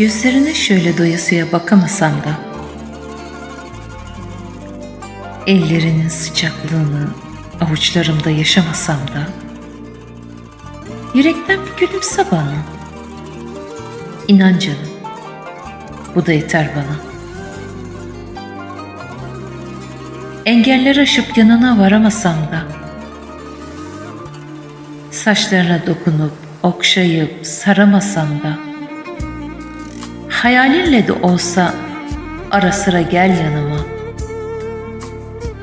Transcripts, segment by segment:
Gözlerine şöyle doyasıya bakamasam da Ellerinin sıcaklığını avuçlarımda yaşamasam da Yürekten bir gülümse bana İnan canım bu da yeter bana. Engeller aşıp yanına varamasam da Saçlarına dokunup okşayıp saramasam da Hayalinle de olsa ara sıra gel yanıma.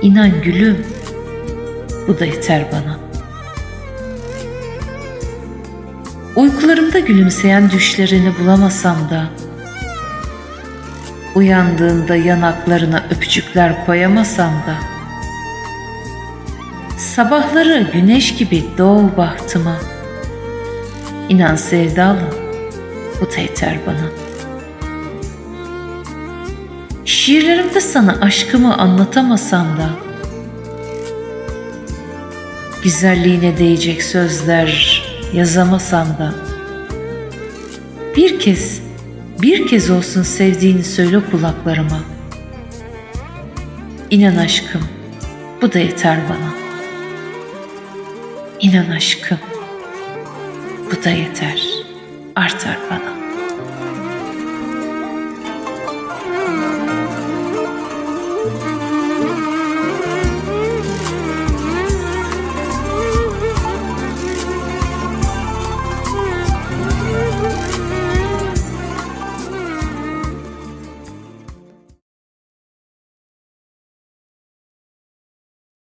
İnan gülüm, bu da yeter bana. Uykularımda gülümseyen düşlerini bulamasam da, uyandığında yanaklarına öpücükler koyamasam da, sabahları güneş gibi doğu bahtıma, inan sevdalım, bu da yeter bana.'' Şiirlerimde sana aşkımı anlatamasam da Güzelliğine değecek sözler yazamasam da Bir kez, bir kez olsun sevdiğini söyle kulaklarıma. İnan aşkım, bu da yeter bana. İnan aşkım, bu da yeter, artar bana